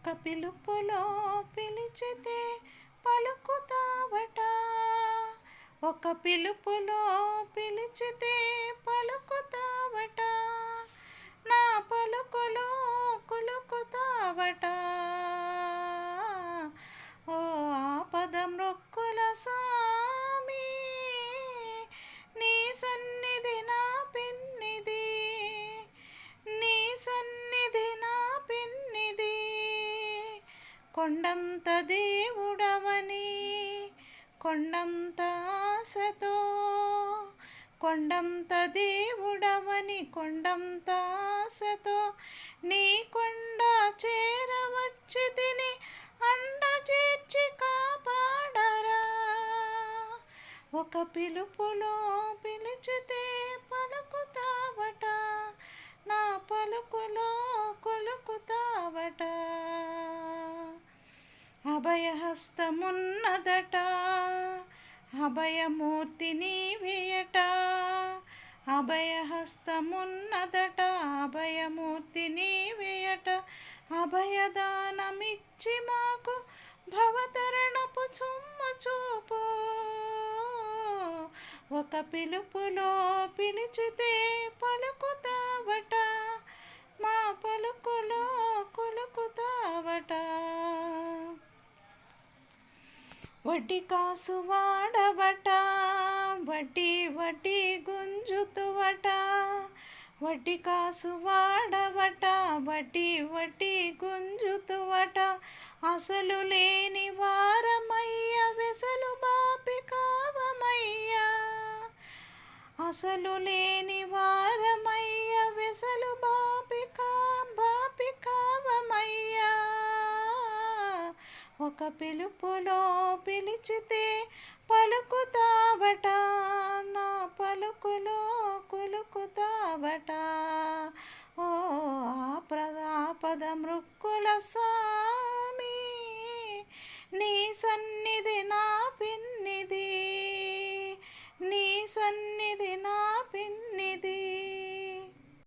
ఒక్క పిలుపులో పిలిచితే పలుకుతావట. ఒక పిలుపులో పిలిచితే పలుకుతావట. నా పలుకులో కులుకుతావట. ఓ ఆపద మృక్కుల సామి నీ సన్నిధి నా పిన్నిది. నీ సన్ని కొండంత దేవుడవని కొండంత ఆశతో కొండంత దేవుడవని కొండంత ఆశతో నీ కొండ చేరవచ్చి తిని అండ చేర్చి కాపాడరా. ఒక పిలుపులో పిలిచితే పలుకుతా హస్తమున్నదట అభయమూర్తి నీవేయట. అభయహస్తమున్నదట. అభయమూర్తి నీవేయట. అభయదానమిచ్చి మాకు భవతరణపు చుమ్మ చూపు. ఒక పిలుపులో పిలిచితే పలుకుతావట. వడ్డీ కాసు వాడవట వడ్డీ వడ్డీ గుంజుతువట. వడ్డీ కాసు వాడవట వడ్డీ వడ్డీ గుంజుతువట. అసలు లేని వారమయ్య వెసలు బాపి కావమయ్యా. అసలు లేని వారమయ్య వెసలు బాపి కా ఒక పిలుపులో పిలిచితే పలుకుతావట నా పలుకులో కులుకుతావట. ఓ ఆపద మృక్కుల సామి నీ సన్నిధి నా పిన్నిది నీ సన్ని